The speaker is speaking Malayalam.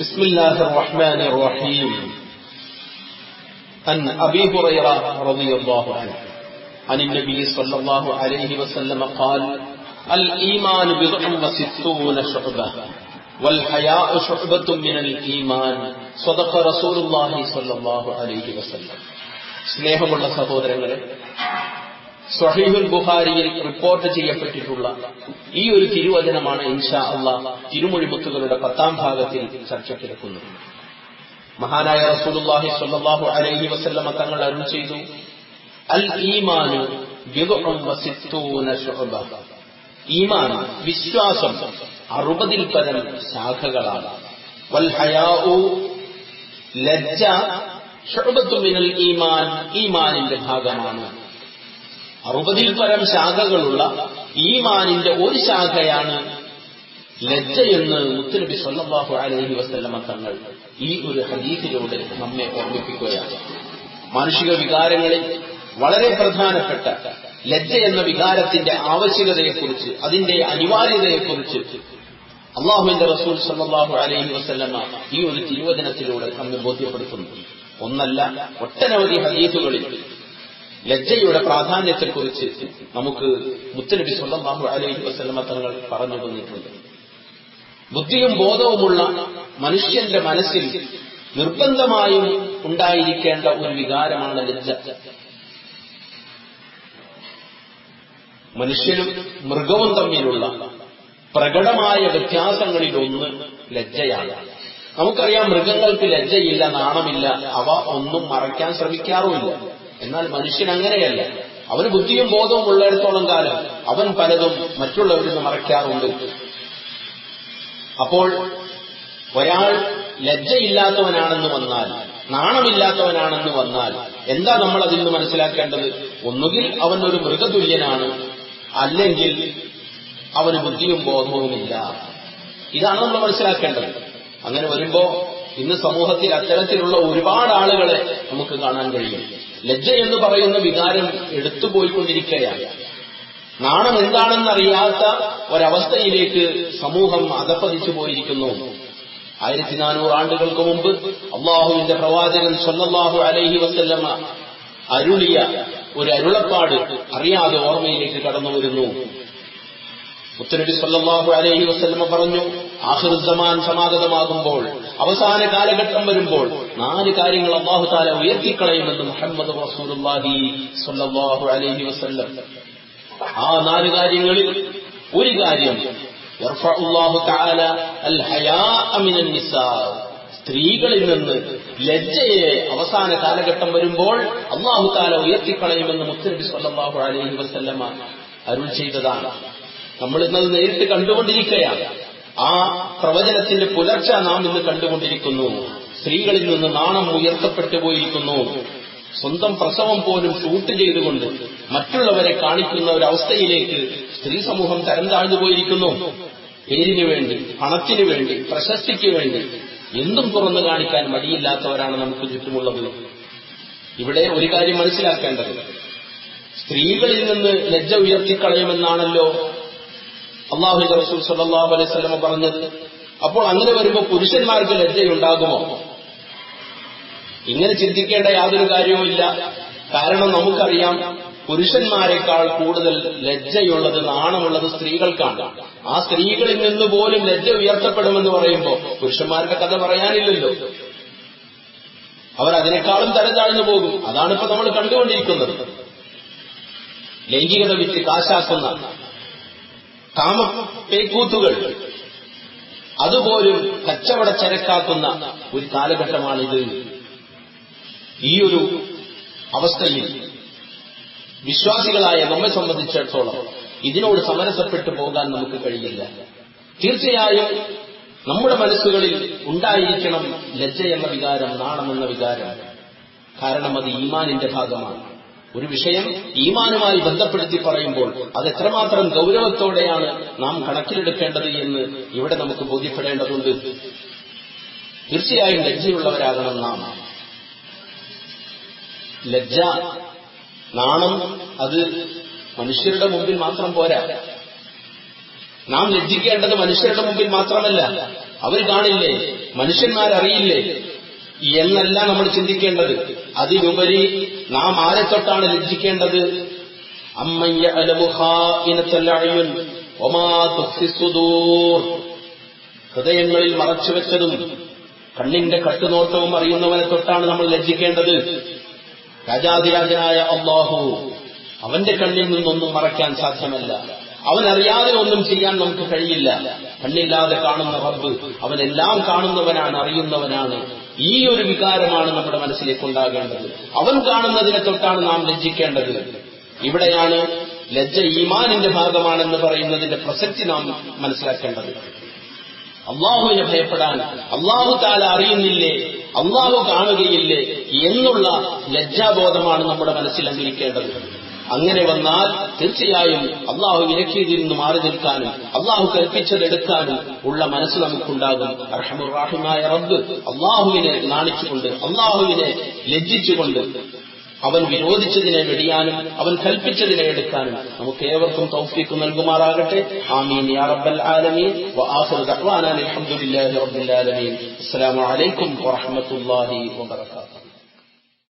بسم الله الرحمن الرحيم عن أبي هريرة رضي الله عنه عن النبي صلى الله عليه وسلم قال الإيمان بضع وستون شعبة والحياء شعبة من الإيمان صدق رسول الله صلى الله عليه وسلم സ്നേഹമുള്ള സഹോദരങ്ങളെ സ്വഹീഹുൽ ബുഹാരിയിൽ റിപ്പോർട്ട് ചെയ്യപ്പെട്ടിട്ടുള്ള ഈ ഒരു തിരുവചനമാണ് ഇൻഷാ അള്ളാ തിരുമൊഴിമുത്തുകളുടെ പത്താം ഭാഗത്തിൽ ചർച്ചയ്ക്കെടുക്കുന്നത് മഹാനായ റസൂലുള്ളാഹി സ്വല്ലല്ലാഹു അലൈഹി വസല്ലമ തങ്ങൾ അരുൾ ചെയ്തു അൽ ഈമാനു ഈമാൻ വിശ്വാസം അറുപതിൽ പരം ശാഖകളാണ്. വൽ ഹയാഉ ലജ്ജ ഈമാൻ ഈമാനിന്റെ ഭാഗമാണ്. അറുപതിൽ പരം ശാഖകളുള്ള ഈമാനിന്റെ ഒരു ശാഖയാണ് ലജ്ജ എന്ന് മുത്തുനബി സ്വല്ലാഹു അലൈഹി വസല്ലമ തങ്ങൾ ഈ ഒരു ഹദീസിലൂടെ നമ്മെ ഓർമ്മിപ്പിക്കുകയാണ്. മാനുഷിക വികാരങ്ങളിൽ വളരെ പ്രധാനപ്പെട്ട ലജ്ജ എന്ന വികാരത്തിന്റെ ആവശ്യകതയെക്കുറിച്ച് അതിന്റെ അനിവാര്യതയെക്കുറിച്ച് അള്ളാഹുവിന്റെ റസൂൽ സല്ലാഹു അലൈഹി വസല്ലമ ഈ ഒരു തിരുവചനത്തിലൂടെ നമ്മെ ബോധ്യപ്പെടുത്തുന്നു. ഒന്നല്ല ഒട്ടനവധി ഹദീസുകളിൽ ലജ്ജയുടെ പ്രാധാന്യത്തെക്കുറിച്ച് നമുക്ക് മുത്തനബി സ്വന്തം അലൈഹി വസല്ലമ തങ്ങൾ പറഞ്ഞു തന്നിട്ടുണ്ട്. ബുദ്ധിയും ബോധവുമുള്ള മനുഷ്യന്റെ മനസ്സിൽ നിർബന്ധമായും ഉണ്ടായിരിക്കേണ്ട ഒരു വികാരമാണ് ലജ്ജ. മനുഷ്യനും മൃഗവും തമ്മിലുള്ള പ്രകടമായ വ്യത്യാസങ്ങളിലൊന്ന് ലജ്ജയാണ്. നമുക്കറിയാം മൃഗങ്ങൾക്ക് ലജ്ജയില്ല നാണമില്ല അവ ഒന്നും മറയ്ക്കാൻ ശ്രമിക്കാറുമില്ല. എന്നാൽ മനുഷ്യൻ അങ്ങനെയല്ല. അവന് ബുദ്ധിയും ബോധവും ഉള്ളിടത്തോളം കാലം അവൻ പലതും മറ്റുള്ളവരിൽ നിന്ന് മറയ്ക്കാറുണ്ട്. അപ്പോൾ ഒരാൾ ലജ്ജയില്ലാത്തവനാണെന്ന് വന്നാൽ നാണമില്ലാത്തവനാണെന്ന് വന്നാൽ എന്താ നമ്മൾ അതിൽ നിന്ന് മനസ്സിലാക്കേണ്ടത്? ഒന്നുകിൽ അവൻ ഒരു മൃഗതുല്യനാണ് അല്ലെങ്കിൽ അവന് ബുദ്ധിയും ബോധവുമില്ല. ഇതാണ് നമ്മൾ മനസ്സിലാക്കേണ്ടത്. അങ്ങനെ വരുമ്പോ ഇന്ന് സമൂഹത്തിൽ അത്തരത്തിലുള്ള ഒരുപാട് ആളുകളെ നമുക്ക് കാണാൻ കഴിയും. ലജ്ജ എന്ന് പറയുന്ന വികാരം എടുത്തുപോയിക്കൊണ്ടിരിക്കുകയാണ്. നാണം എന്താണെന്ന് എന്താണെന്നറിയാത്ത ഒരവസ്ഥയിലേക്ക് സമൂഹം അധപ്പതിച്ചു പോയിരിക്കുന്നു. ആയിരത്തി നാനൂറ് ആണ്ടുകൾക്ക് മുമ്പ് അള്ളാഹുവിന്റെ പ്രവാചകൻ സല്ലല്ലാഹു അലൈഹി വസല്ലമ അരുളിയ ഒരു അരുളപ്പാട് അറിയാതെ ഓർമ്മയിലേക്ക് കടന്നു വരുന്നു. മുത്തനബി സല്ലല്ലാഹു അലൈഹി വസല്ലമ പറഞ്ഞു ആഹൃസമാൻ സമാഗതമാകുമ്പോൾ അവസാന കാലഘട്ടം വരുമ്പോൾ നാല് കാര്യങ്ങൾ അള്ളാഹു താല ഉയർത്തിക്കളയുമെന്ന് മുഹമ്മദ് റസൂലുള്ളാഹി സല്ലല്ലാഹു അലൈഹി വസല്ലം. ആ നാല് കാര്യങ്ങളിൽ ഒരു കാര്യം സ്ത്രീകളിൽ നിന്ന് ലജ്ജയെ അവസാന കാലഘട്ടം വരുമ്പോൾ അള്ളാഹു താല ഉയർത്തിക്കളയുമെന്ന് മുത്തനബി സ്വല്ലാഹു അലൈഹി വസല്ലമ അരുൾ ചെയ്തതാണ്. നമ്മൾ ഇന്നത് നേരിട്ട് കണ്ടുകൊണ്ടിരിക്കുകയാണ്. ആ പ്രവചനത്തിന്റെ പുലർച്ച നാം ഇന്ന് കണ്ടുകൊണ്ടിരിക്കുന്നു. സ്ത്രീകളിൽ നിന്ന് നാണം ഉയർത്തപ്പെട്ടു പോയിരിക്കുന്നു. സ്വന്തം പ്രസവം പോലും ഷൂട്ട് ചെയ്തുകൊണ്ട് മറ്റുള്ളവരെ കാണിക്കുന്ന ഒരവസ്ഥയിലേക്ക് സ്ത്രീ സമൂഹം തരം താഴ്ന്നു പോയിരിക്കുന്നു. പേരിനു വേണ്ടി പണത്തിനു വേണ്ടി പ്രശസ്തിക്ക് വേണ്ടി എന്തും തുറന്നു കാണിക്കാൻ മടിയില്ലാത്തവരാണ് നമുക്ക് ചുറ്റുമുള്ളത്. ഇവിടെ ഒരു കാര്യം മനസ്സിലാക്കേണ്ടത്. സ്ത്രീകളിൽ നിന്ന് ലജ്ജ ഉയർത്തിക്കളയുമെന്നാണല്ലോ അള്ളാഹു റസൂൽ സല്ലാഹു അലൈഹി സ്വലമ പറഞ്ഞത് അപ്പോൾ അങ്ങനെ വരുമ്പോൾ പുരുഷന്മാർക്ക് ലജ്ജയുണ്ടാകുമോ? ഇങ്ങനെ ചിന്തിക്കേണ്ട യാതൊരു കാര്യവുമില്ല കാരണം നമുക്കറിയാം പുരുഷന്മാരെക്കാൾ കൂടുതൽ ലജ്ജയുള്ളത് നാണമുള്ളത് സ്ത്രീകൾക്കാണ്. ആ സ്ത്രീകളിൽ നിന്ന് പോലും ലജ്ജ ഉയർത്തപ്പെടുമെന്ന് പറയുമ്പോൾ പുരുഷന്മാരുടെ കഥ പറയാനില്ലല്ലോ. അവർ അതിനേക്കാളും തരതാഴ്ന്നു പോകും. അതാണ് നമ്മൾ കണ്ടുകൊണ്ടിരിക്കുന്നത്. ലൈംഗികത വിറ്റ് കാശാക്കുന്ന കാമപ്പേക്കൂത്തുകൾ അതുപോലും കച്ചവട ചരക്കാക്കുന്ന ഒരു കാലഘട്ടമാണിത്. ഈ ഒരു അവസ്ഥയിൽ വിശ്വാസികളായ നമ്മെ സംബന്ധിച്ചിടത്തോളം ഇതിനോട് സമരസപ്പെട്ടു പോകാൻ നമുക്ക് കഴിയില്ല. തീർച്ചയായും നമ്മുടെ മനസ്സുകളിൽ ഉണ്ടായിരിക്കണം ലജ്ജ എന്ന വികാരം നാണം എന്ന വികാരം. കാരണം അത് ഈമാനിന്റെ ഭാഗമാണ്. ഒരു വിഷയം ഈമാനുമായി ബന്ധപ്പെടുത്തി പറയുമ്പോൾ അത് എത്രമാത്രം ഗൗരവത്തോടെയാണ് നാം കണക്കിലെടുക്കേണ്ടത് എന്ന് ഇവിടെ നമുക്ക് ബോധ്യപ്പെടേണ്ടതുണ്ട്. തീർച്ചയായും ലജ്ജയുള്ളവരാകണം നാം. ലജ്ജ നാണം അത് മനുഷ്യരുടെ മുമ്പിൽ മാത്രം പോരാ. നാം ലജ്ജിക്കേണ്ടത് മനുഷ്യരുടെ മുമ്പിൽ മാത്രമല്ല. അവർ കാണില്ലേ? മനുഷ്യന്മാരറിയില്ലേ? എന്നല്ല നമ്മൾ ചിന്തിക്കേണ്ടത്. അതിലുപരി നാം ആരെ തൊട്ടാണ് ലജ്ജിക്കേണ്ടത്? അമ്മയ്യ അലമുഹായിനത്തല്ലഴയുൻ ഒമാ തുഫിസുദൂർ ഹൃദയങ്ങളിൽ മറച്ചുവെച്ചതും കണ്ണിന്റെ കട്ടുനോട്ടവും അറിയുന്നവനെ തൊട്ടാണ് നമ്മൾ ലജ്ജിക്കേണ്ടത്. രാജാതിരാജനായ അള്ളാഹു അവന്റെ കണ്ണിൽ നിന്നൊന്നും മറയ്ക്കാൻ സാധ്യമല്ല. അവനറിയാതെ ഒന്നും ചെയ്യാൻ നമുക്ക് കഴിയില്ല. കണ്ണില്ലാതെ കാണുന്ന റബ്ബ് അവനെല്ലാം കാണുന്നവനാണ് അറിയുന്നവനാണ്. ഈ ഒരു വികാരമാണ് നമ്മുടെ മനസ്സിലേക്ക് ഉണ്ടാകേണ്ടത്. അവൻ കാണുന്നതിനെ തൊട്ടാണ് നാം ലജ്ജിക്കേണ്ടത്. ഇവിടെയാണ് ലജ്ജ ഈമാനിന്റെ ഭാഗമാണെന്ന് പറയുന്നതിന്റെ പ്രസക്തി നാം മനസ്സിലാക്കേണ്ടത്. അള്ളാഹുവിനെ ഭയപ്പെടാൻ അള്ളാഹു താല അറിയുന്നില്ലേ അള്ളാഹു കാണുകയില്ലേ എന്നുള്ള ലജ്ജാബോധമാണ് നമ്മുടെ മനസ്സിൽ അംഗീകരിക്കേണ്ടത്. അങ്ങനെ വന്നാൽ തീർച്ചയായും അള്ളാഹു വിലക്കിയതിൽ നിന്ന് മാറി നിൽക്കാനും അള്ളാഹു കൽപ്പിച്ചതെടുക്കാനും ഉള്ള മനസ്സ് നമുക്കുണ്ടാകും. അർഹമുറാഹിമായ റബ്ബ് അള്ളാഹുവിനെ നാണിച്ചുകൊണ്ട് അള്ളാഹുവിനെ ലജ്ജിച്ചുകൊണ്ട് അവൻ വിരോധിച്ചതിനെ വെടിയാനും അവൻ കൽപ്പിച്ചതിനെ എടുക്കാനും നമുക്ക് ഏവർക്കും തൗഫീക്ക് നൽകുമാറാകട്ടെ. ആമീൻ യാ റബ്ബൽ ആലമീൻ. വആഖിറു ദഅ്വാനാ അൽഹംദുലില്ലാഹി റബ്ബിൽ ആലമീൻ. അസ്സലാമു അലൈക്കും വറഹ്മത്തുള്ളാഹി വബറകാതുഹു.